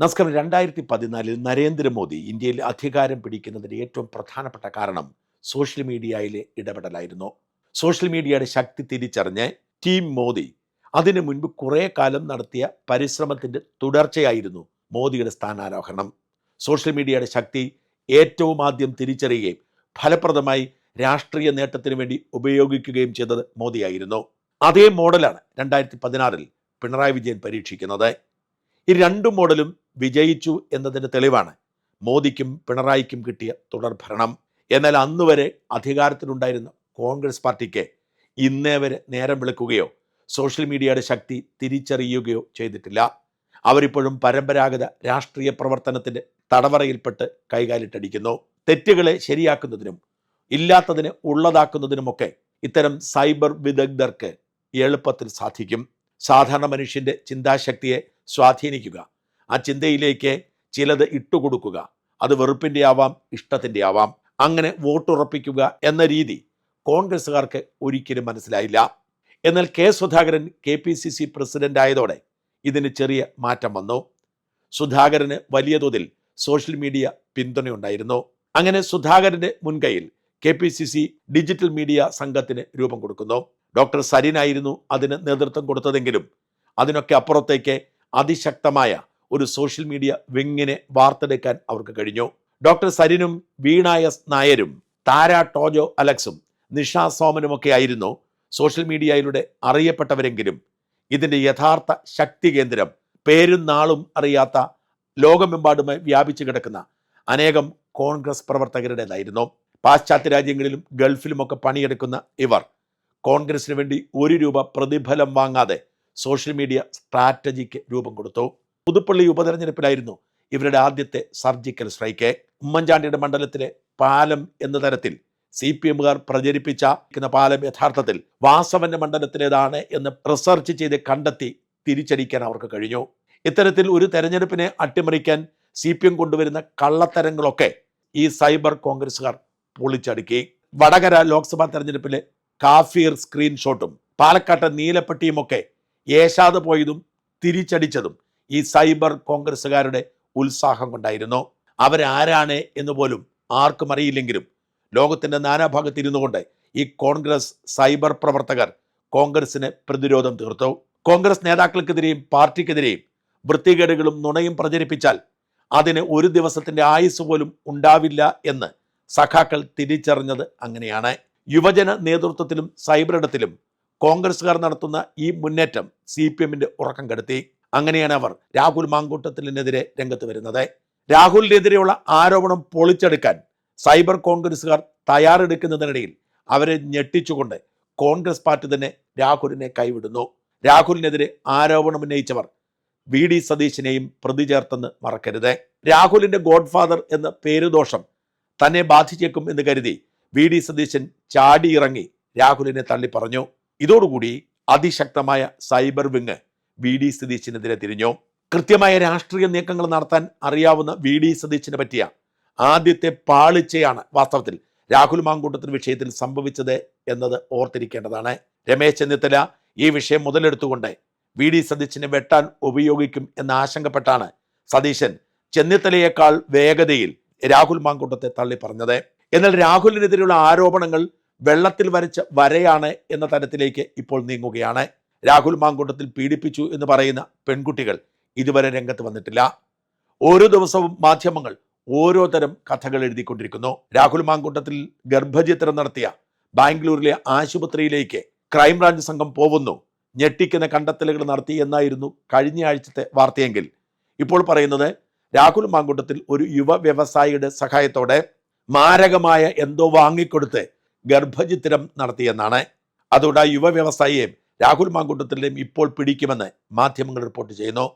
നമസ്കാരം രണ്ടായിരത്തി പതിനാലിൽ നരേന്ദ്രമോദി ഇന്ത്യയിൽ അധികാരം പിടിക്കുന്നതിന് ഏറ്റവും പ്രധാനപ്പെട്ട കാരണം സോഷ്യൽ മീഡിയയിലെ ഇടപെടലായിരുന്നു. സോഷ്യൽ മീഡിയയുടെ ശക്തി തിരിച്ചറിഞ്ഞ് ടീം മോദി അതിനു മുൻപ് കുറേ കാലം നടത്തിയ പരിശ്രമത്തിന്റെ തുടർച്ചയായിരുന്നു മോദിയുടെ സ്ഥാനാരോഹണം. സോഷ്യൽ മീഡിയയുടെ ശക്തി ഏറ്റവും ആദ്യം തിരിച്ചറിയുകയും ഫലപ്രദമായി രാഷ്ട്രീയ നേട്ടത്തിന് വേണ്ടി ഉപയോഗിക്കുകയും ചെയ്തത് മോദിയായിരുന്നു. അതേ മോഡലാണ് രണ്ടായിരത്തി പതിനാറിൽ പിണറായി വിജയൻ പരീക്ഷിക്കുന്നത്. ഈ രണ്ട് മോഡലും വിജയിച്ചു എന്നതിന്റെ തെളിവാണ്. മോദിക്കും പിണറായിക്കും കിട്ടിയ തുടർഭരണം. എന്നാൽ അന്നുവരെ അധികാരത്തിലുണ്ടായിരുന്ന കോൺഗ്രസ് പാർട്ടിക്ക് ഇന്നേ വരെ നേരം വിളിക്കുകയോ സോഷ്യൽ മീഡിയയുടെ ശക്തി തിരിച്ചറിയുകയോ ചെയ്തിട്ടില്ല. അവരിപ്പോഴും പരമ്പരാഗത രാഷ്ട്രീയ പ്രവർത്തനത്തിന്റെ തടവറയിൽപ്പെട്ട് കൈകാലിട്ടടിക്കുന്നു. തെറ്റുകളെ ശരിയാക്കുന്നതിനും ഇല്ലാത്തതിനെ ഉള്ളതാക്കുന്നതിനുമൊക്കെ ഇത്തരം സൈബർ വിദഗ്ധർക്ക് എളുപ്പത്തിൽ സാധിക്കും. സാധാരണ മനുഷ്യന്റെ ചിന്താശക്തിയെ സ്വാധീനിക്കുക. ആ ചിന്തയിലേക്ക് ചിലത് ഇട്ടുകൊടുക്കുക. അത് വെറുപ്പിന്റെ ആവാം ഇഷ്ടത്തിന്റെ ആവാം അങ്ങനെ വോട്ടുറപ്പിക്കുക എന്ന രീതി കോൺഗ്രസ്സുകാർക്ക് ഒരിക്കലും മനസ്സിലായില്ല. എന്നാൽ K Sudhakaran K P C C president ആയതോടെ ഇതിന് ചെറിയ മാറ്റം വന്നു. സുധാകരന് വലിയ തോതിൽ സോഷ്യൽ മീഡിയ പിന്തുണയുണ്ടായിരുന്നു. അങ്ങനെ സുധാകരന്റെ മുൻകൈയിൽ K P C C digital media സംഘത്തിന് രൂപം കൊടുക്കുന്നു. ഡോക്ടർ സരിനായിരുന്നു അതിന് നേതൃത്വം കൊടുത്തതെങ്കിലും അതിനൊക്കെ അപ്പുറത്തേക്ക് അതിശക്തമായ ഒരു സോഷ്യൽ മീഡിയ വിങ്ങിനെ വാർത്തെടുക്കാൻ അവർക്ക് കഴിഞ്ഞു. ഡോക്ടർ സരിനും വീണ എസ് നായരും താര ടോജോ അലക്സും നിഷ സോമനുമൊക്കെ ആയിരുന്നു സോഷ്യൽ മീഡിയയിലൂടെ അറിയപ്പെട്ടവരെങ്കിലും. ഇതിന്റെ യഥാർത്ഥ ശക്തി കേന്ദ്രം പേരും നാളും അറിയാത്ത ലോകമെമ്പാടുമായി വ്യാപിച്ചു കിടക്കുന്ന അനേകം കോൺഗ്രസ് പ്രവർത്തകരുടേതായിരുന്നു. പാശ്ചാത്യ രാജ്യങ്ങളിലും ഗൾഫിലുമൊക്കെ പണിയെടുക്കുന്ന ഇവർ കോൺഗ്രസിന് വേണ്ടി ഒരു രൂപ പ്രതിഫലം വാങ്ങാതെ സോഷ്യൽ മീഡിയ സ്ട്രാറ്റജിക്ക് രൂപം കൊടുത്തു. പുതുപ്പള്ളി ഉപതെരഞ്ഞെടുപ്പിലായിരുന്നു ഇവരുടെ ആദ്യത്തെ സർജിക്കൽ സ്ട്രൈക്ക്. ഉമ്മൻചാണ്ടിയുടെ മണ്ഡലത്തിലെ പാലം എന്ന തരത്തിൽ സി പി എമ്മുകാർ പ്രചരിപ്പിച്ച പാലം യഥാർത്ഥത്തിൽ വാസവന്റെ മണ്ഡലത്തിലേതാണ് എന്ന് റിസർച്ച് ചെയ്ത് കണ്ടെത്തി തിരിച്ചടിക്കാൻ അവർക്ക് കഴിഞ്ഞു. ഇത്തരത്തിൽ ഒരു തെരഞ്ഞെടുപ്പിനെ അട്ടിമറിക്കാൻ സി പി എം കൊണ്ടുവരുന്ന കള്ളത്തരങ്ങളൊക്കെ ഈ സൈബർ കോൺഗ്രസുകാർ പൊളിച്ചടുക്കി. വടകര ലോക്സഭാ തെരഞ്ഞെടുപ്പിലെ കാഫീർ സ്ക്രീൻഷോട്ടും പാലക്കാട്ടെ നീലപ്പെട്ടിയുമൊക്കെ ഏശാതെ പോയതും തിരിച്ചടിച്ചതും ഈ സൈബർ കോൺഗ്രസ്സുകാരുടെ ഉത്സാഹം കൊണ്ടായിരുന്നു. അവരാരാണ് എന്ന് പോലും ആർക്കും അറിയില്ലെങ്കിലും ലോകത്തിന്റെ നാനാഭാഗത്തിരുന്നു കൊണ്ട് ഈ കോൺഗ്രസ് സൈബർ പ്രവർത്തകർ കോൺഗ്രസിന് പ്രതിരോധം തീർത്തു. കോൺഗ്രസ് നേതാക്കൾക്കെതിരെയും പാർട്ടിക്കെതിരെയും വൃത്തികേടുകളും നുണയും പ്രചരിപ്പിച്ചാൽ അതിന് ഒരു ദിവസത്തിന്റെ ആയുസ് പോലും ഉണ്ടാവില്ല എന്ന് സഖാക്കൾ തിരിച്ചറിഞ്ഞത് അങ്ങനെയാണ്. യുവജന നേതൃത്വത്തിലും സൈബറിടത്തിലും കോൺഗ്രസ്സുകാർ നടത്തുന്ന ഈ മുന്നേറ്റം സി പി എമ്മിന്റെ ഉറക്കം കെടുത്തി. അങ്ങനെയാണ് അവർ രാഹുൽ മാങ്കൂട്ടത്തിനെതിരെ രംഗത്ത് വരുന്നത്. രാഹുലിനെതിരെയുള്ള ആരോപണം പൊളിച്ചെടുക്കാൻ സൈബർ കോൺഗ്രസ്സുകാർ തയ്യാറെടുക്കുന്നതിനിടയിൽ അവരെ ഞെട്ടിച്ചുകൊണ്ട് കോൺഗ്രസ് പാർട്ടി തന്നെ രാഹുലിനെ കൈവിടുന്നു. രാഹുലിനെതിരെ ആരോപണം ഉന്നയിച്ചവർ വി ഡി സതീശിനെയും പ്രതി ചേർത്തെന്ന് മറക്കരുത്. രാഹുലിന്റെ ഗോഡ്ഫാദർ എന്ന പേരുദോഷം തന്നെ ബാധിച്ചേക്കും എന്ന് കരുതി വി ഡി സതീശൻ ചാടിയിറങ്ങി രാഹുലിനെ തള്ളിപ്പറഞ്ഞു. ഇതോടുകൂടി അതിശക്തമായ സൈബർ വിങ് വി ഡി സതീശിനെതിരെ തിരിഞ്ഞു. കൃത്യമായ രാഷ്ട്രീയ നീക്കങ്ങൾ നടത്താൻ അറിയാവുന്ന വി ഡി സതീശിനെ പറ്റിയ ആദ്യത്തെ പാളിച്ചയാണ് വാസ്തവത്തിൽ രാഹുൽ മാങ്കൂട്ടത്തിന് വിഷയത്തിൽ സംഭവിച്ചത് എന്നത് ഓർത്തിരിക്കേണ്ടതാണ്. രമേശ് ചെന്നിത്തല ഈ വിഷയം മുതലെടുത്തുകൊണ്ട് വി ഡി സതീശിനെ വെട്ടാൻ ഉപയോഗിക്കും എന്ന് ആശങ്കപ്പെട്ടാണ് സതീശൻ ചെന്നിത്തലയേക്കാൾ വേഗതയിൽ രാഹുൽ മാങ്കൂട്ടത്തെ തള്ളി പറഞ്ഞത് എന്നാൽ രാഹുലിനെതിരെയുള്ള ആരോപണങ്ങൾ വെള്ളത്തിൽ വരച്ച വരയാണ് എന്ന തരത്തിലേക്ക് ഇപ്പോൾ നീങ്ങുകയാണ്. രാഹുൽ മാങ്കൂട്ടത്തിൽ പീഡിപ്പിച്ചു എന്ന് പറയുന്ന പെൺകുട്ടികൾ ഇതുവരെ രംഗത്ത് വന്നിട്ടില്ല. ഓരോ ദിവസവും മാധ്യമങ്ങൾ ഓരോ തരം കഥകൾ എഴുതിക്കൊണ്ടിരിക്കുന്നു. രാഹുൽ മാങ്കൂട്ടത്തിൽ ഗർഭചിത്രം നടത്തിയ ബാംഗ്ലൂരിലെ ആശുപത്രിയിലേക്ക് ക്രൈംബ്രാഞ്ച് സംഘം പോകുന്നു. ഞെട്ടിക്കുന്ന കണ്ടെത്തലുകൾ നടത്തി എന്നായിരുന്നു കഴിഞ്ഞ ആഴ്ചത്തെ വാർത്തയെങ്കിൽ. ഇപ്പോൾ പറയുന്നത് രാഹുൽ മാങ്കൂട്ടത്തിൽ ഒരു യുവ വ്യവസായിയുടെ സഹായത്തോടെ മാരകമായ എന്തോ വാങ്ങിക്കൊടുത്ത് ഗർഭചിത്രം നടത്തിയെന്നാണ്. അതുകൊണ്ട് ആ യുവ വ്യവസായിയെ രാഹുൽ മാങ്കൂട്ടത്തിലെയും ഇപ്പോൾ പിടിക്കുമെന്ന് മാധ്യമങ്ങൾ റിപ്പോർട്ട് ചെയ്യുന്നു.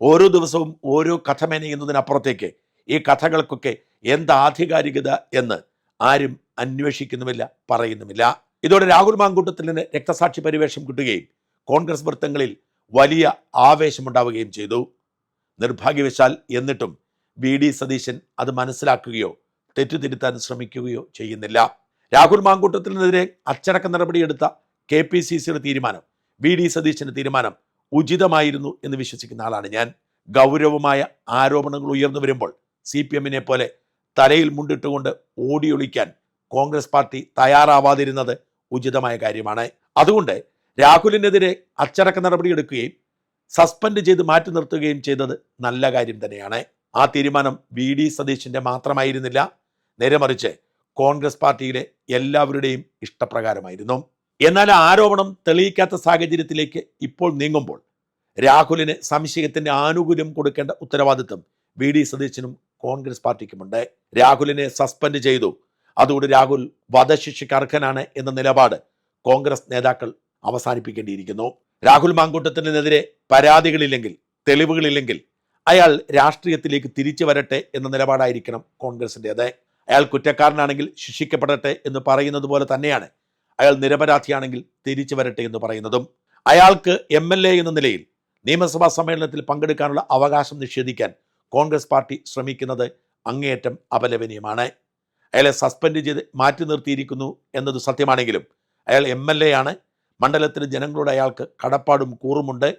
ഓരോ ദിവസവും ഓരോ കഥ മെനയുന്നതിനപ്പുറത്തേക്ക് ഈ കഥകൾക്കൊക്കെ എന്ത് ആധികാരികത എന്ന് ആരും അന്വേഷിക്കുന്നുമില്ല പറയുന്നുമില്ല. ഇതോടെ രാഹുൽ മാങ്കൂട്ടത്തിന് രക്തസാക്ഷി പരിവേഷം കിട്ടുകയും കോൺഗ്രസ് വൃത്തങ്ങളിൽ വലിയ ആവേശമുണ്ടാവുകയും ചെയ്തു. നിർഭാഗ്യവശാൽ എന്നിട്ടും വി ഡി സതീശൻ അത് മനസ്സിലാക്കുകയോ തെറ്റുതിരുത്താൻ ശ്രമിക്കുകയോ ചെയ്യുന്നില്ല. രാഹുൽ മാങ്കൂട്ടത്തിനെതിരെ അച്ചടക്ക നടപടിയെടുത്ത കെ പി സി സിയുടെ തീരുമാനം വി ഡി സതീശന്റെ തീരുമാനം ഉചിതമായിരുന്നു എന്ന് വിശ്വസിക്കുന്ന ആളാണ് ഞാൻ. ഗൗരവമായ ആരോപണങ്ങൾ ഉയർന്നു വരുമ്പോൾ സി പി എമ്മിനെ പോലെ തലയിൽ മുണ്ടിട്ടുകൊണ്ട് ഓടിയൊളിക്കാൻ കോൺഗ്രസ് പാർട്ടി തയ്യാറാവാതിരുന്നത് ഉചിതമായ കാര്യമാണ്. അതുകൊണ്ട് രാഹുലിനെതിരെ അച്ചടക്ക നടപടി എടുക്കുകയും സസ്പെൻഡ് ചെയ്ത് മാറ്റി നിർത്തുകയും ചെയ്തത് നല്ല കാര്യം തന്നെയാണ്. ആ തീരുമാനം വി ഡി സതീശിന്റെ മാത്രമായിരുന്നില്ല. നേരെ മറിച്ച് കോൺഗ്രസ് പാർട്ടിയിലെ എല്ലാവരുടെയും ഇഷ്ടപ്രകാരമായിരുന്നു. എന്നാൽ ആരോപണം തെളിയിക്കാത്ത സാഹചര്യത്തിലേക്ക് ഇപ്പോൾ നീങ്ങുമ്പോൾ രാഹുലിന് സംശയത്തിന്റെ ആനുകൂല്യം കൊടുക്കേണ്ട ഉത്തരവാദിത്വം വി ഡി സതീശനും കോൺഗ്രസ് പാർട്ടിക്കുമുണ്ട്. രാഹുലിനെ സസ്പെൻഡ് ചെയ്തു. അതുകൊണ്ട് രാഹുൽ വധശിക്ഷയ്ക്ക് അർഹനാണ് എന്ന നിലപാട് കോൺഗ്രസ് നേതാക്കൾ അവസാനിപ്പിക്കേണ്ടിയിരിക്കുന്നു. രാഹുൽ മാങ്കൂട്ടത്തിനെതിരെ പരാതികളില്ലെങ്കിൽ തെളിവുകളില്ലെങ്കിൽ അയാൾ രാഷ്ട്രീയത്തിലേക്ക് തിരിച്ചു വരട്ടെ എന്ന നിലപാടായിരിക്കണം കോൺഗ്രസിന്റെത്. അയാൾ കുറ്റക്കാരനാണെങ്കിൽ ശിക്ഷിക്കപ്പെടട്ടെ എന്ന് പറയുന്നത് പോലെ തന്നെയാണ് അയാൾ നിരപരാധിയാണെങ്കിൽ തിരിച്ചു വരട്ടെ എന്ന് പറയുന്നതും അയാൾക്ക് എം എൽ എ എന്ന നിലയിൽ നിയമസഭാ സമ്മേളനത്തിൽ പങ്കെടുക്കാനുള്ള അവകാശം നിഷേധിക്കാൻ കോൺഗ്രസ് പാർട്ടി ശ്രമിക്കുന്നത് അങ്ങേയറ്റം അപലപനീയമാണ്. അയാളെ സസ്പെൻഡ് ചെയ്ത് മാറ്റി നിർത്തിയിരിക്കുന്നു എന്നത് സത്യമാണെങ്കിലും അയാൾ എം എൽ എ ആണ്. മണ്ഡലത്തിലെ ജനങ്ങളോട് അയാൾക്ക് കടപ്പാടും കൂറുമുണ്ട്.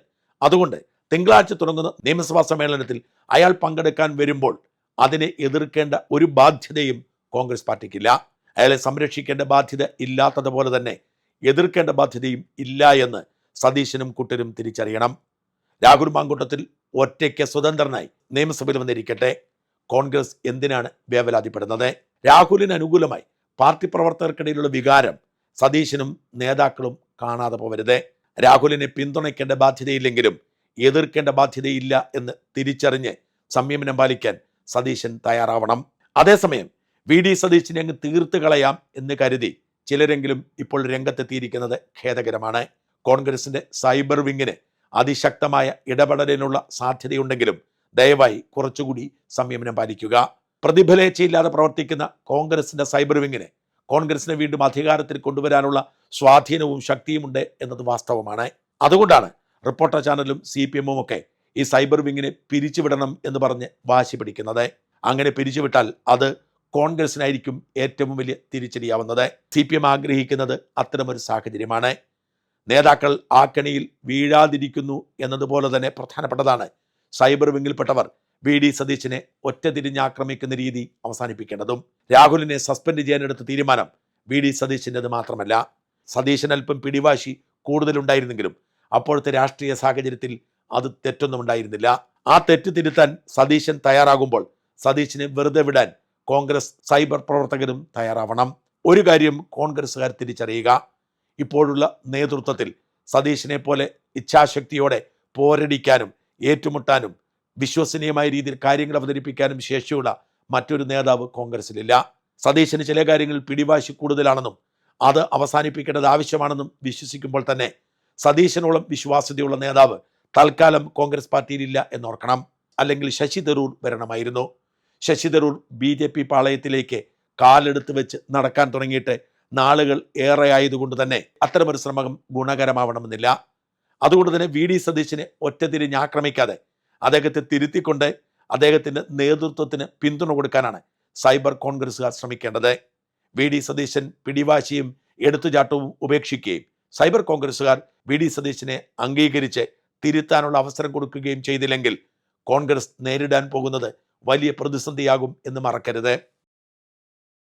അതുകൊണ്ട് തിങ്കളാഴ്ച തുടങ്ങുന്ന നിയമസഭാ സമ്മേളനത്തിൽ അയാൾ പങ്കെടുക്കാൻ വരുമ്പോൾ അതിനെ എതിർക്കേണ്ട ഒരു ബാധ്യതയും കോൺഗ്രസ് പാർട്ടിക്കില്ല. അയാളെ സംരക്ഷിക്കേണ്ട ബാധ്യത ഇല്ലാത്തതുപോലെ തന്നെ എതിർക്കേണ്ട ബാധ്യതയും ഇല്ല എന്ന് സതീശനും കുട്ടരും തിരിച്ചറിയണം. രാഹുൽ മാങ്കൂട്ടത്തിൽ ഒറ്റയ്ക്ക് സ്വതന്ത്രനായി നിയമസഭയിൽ വന്നിരിക്കട്ടെ. കോൺഗ്രസ് എന്തിനാണ് വേവലാതിപ്പെടുന്നത്? രാഹുലിന് അനുകൂലമായി പാർട്ടി പ്രവർത്തകർക്കിടയിലുള്ള വികാരം സതീശനും നേതാക്കളും കാണാതെ പോവരുത്. രാഹുലിനെ പിന്തുണയ്ക്കേണ്ട ബാധ്യതയില്ലെങ്കിലും എതിർക്കേണ്ട ബാധ്യതയില്ല എന്ന് തിരിച്ചറിഞ്ഞ് സംയമനം പാലിക്കാൻ സതീശൻ തയ്യാറാവണം. അതേസമയം വി ഡി സതീശിനെ അങ്ങ് തീർത്ത് കളയാം എന്ന് കരുതി ചിലരെങ്കിലും ഇപ്പോൾ രംഗത്തെത്തിയിരിക്കുന്നത് ഖേദകരമാണ്. കോൺഗ്രസിന്റെ സൈബർ വിങ്ങിന് അതിശക്തമായ ഇടപെടലിനുള്ള സാധ്യതയുണ്ടെങ്കിലും ദയവായി കുറച്ചുകൂടി സംയമനം പാലിക്കുക. പ്രതിഫലേച്ഛയില്ലാതെ പ്രവർത്തിക്കുന്ന കോൺഗ്രസിന്റെ സൈബർ വിങ്ങിന് കോൺഗ്രസിനെ വീണ്ടും അധികാരത്തിൽ കൊണ്ടുവരാനുള്ള സ്വാധീനവും ശക്തിയുമുണ്ട് എന്നത് വാസ്തവമാണ്. അതുകൊണ്ടാണ് റിപ്പോർട്ടർ ചാനലും സി പി എമ്മും ഒക്കെ ഈ സൈബർ വിങ്ങിനെ പിരിച്ചുവിടണം എന്ന് പറഞ്ഞ് വാശി പിടിക്കുന്നത്. അങ്ങനെ പിരിച്ചുവിട്ടാൽ അത് കോൺഗ്രസിനായിരിക്കും ഏറ്റവും വലിയ തിരിച്ചടിയാവുന്നത്. സി പി എം ആഗ്രഹിക്കുന്നത് അത്തരമൊരു സാഹചര്യമാണ്. നേതാക്കൾ ആ വീഴാതിരിക്കുന്നു എന്നതുപോലെ തന്നെ പ്രധാനപ്പെട്ടതാണ്. സൈബർ വിങ്ങിൽപ്പെട്ടവർ വി ഡി സതീശിനെ ഒറ്റതിരിഞ്ഞാക്രമിക്കുന്ന രീതി അവസാനിപ്പിക്കേണ്ടതും. രാഹുലിനെ സസ്പെൻഡ് ചെയ്യാനെടുത്ത തീരുമാനം വി ഡി സതീശിന്റെത് മാത്രമല്ല. സതീശൻ അല്പം പിടിവാശി കൂടുതലുണ്ടായിരുന്നെങ്കിലും അപ്പോഴത്തെ രാഷ്ട്രീയ സാഹചര്യത്തിൽ അത് തെറ്റൊന്നും ഉണ്ടായിരുന്നില്ല. ആ തെറ്റ് തിരുത്താൻ സതീശൻ തയ്യാറാകുമ്പോൾ സതീശിനെ വെറുതെ വിടാൻ കോൺഗ്രസ് സൈബർ പ്രവർത്തകരും തയ്യാറാവണം. ഒരു കാര്യം കോൺഗ്രസ്സുകാർ തിരിച്ചറിയുക. ഇപ്പോഴുള്ള നേതൃത്വത്തിൽ സതീശിനെ പോലെ ഇച്ഛാശക്തിയോടെ പോരടിക്കാനും ഏറ്റുമുട്ടാനും വിശ്വസനീയമായ രീതിയിൽ കാര്യങ്ങൾ അവതരിപ്പിക്കാനും ശേഷിയുള്ള മറ്റൊരു നേതാവ് കോൺഗ്രസിലില്ല സതീശന് ചില കാര്യങ്ങളിൽ പിടിവാശി കൂടുതലാണെന്നും അത് അവസാനിപ്പിക്കേണ്ടത് ആവശ്യമാണെന്നും വിശ്വസിക്കുമ്പോൾ തന്നെ സതീശനോളം വിശ്വാസ്യതയുള്ള നേതാവ് തൽക്കാലം കോൺഗ്രസ് പാർട്ടിയിലില്ല എന്നോർക്കണം. അല്ലെങ്കിൽ Shashi Tharoor വരണമായിരുന്നു. Shashi Tharoor B J P പാളയത്തിലേക്ക് കാലെടുത്ത് വെച്ച് നടക്കാൻ തുടങ്ങിയിട്ട് നാളുകൾ ഏറെ ആയതുകൊണ്ട് തന്നെ അത്തരമൊരു ശ്രമം ഗുണകരമാവണമെന്നില്ല. അതുകൊണ്ട് തന്നെ വി ഡി സതീശിനെ ഒറ്റതിരിഞ്ഞ് ആക്രമിക്കാതെ അദ്ദേഹത്തെ തിരുത്തിക്കൊണ്ട് അദ്ദേഹത്തിന്റെ നേതൃത്വത്തിന് പിന്തുണ കൊടുക്കാനാണ് സൈബർ കോൺഗ്രസ്സുകാർ ശ്രമിക്കേണ്ടത്. വി ഡി സതീശൻ പിടിവാശിയും എടുത്തുചാട്ടവും ഉപേക്ഷിക്കുകയും സൈബർ കോൺഗ്രസ്സുകാർ വി ഡി സതീശിനെ അംഗീകരിച്ച് തിരുത്താനുള്ള അവസരം കൊടുക്കുകയും ചെയ്തില്ലെങ്കിൽ കോൺഗ്രസ് നേരിടാൻ പോകുന്നത് വലിയ പ്രതിസന്ധിയാകും എന്ന് മറക്കരുത്.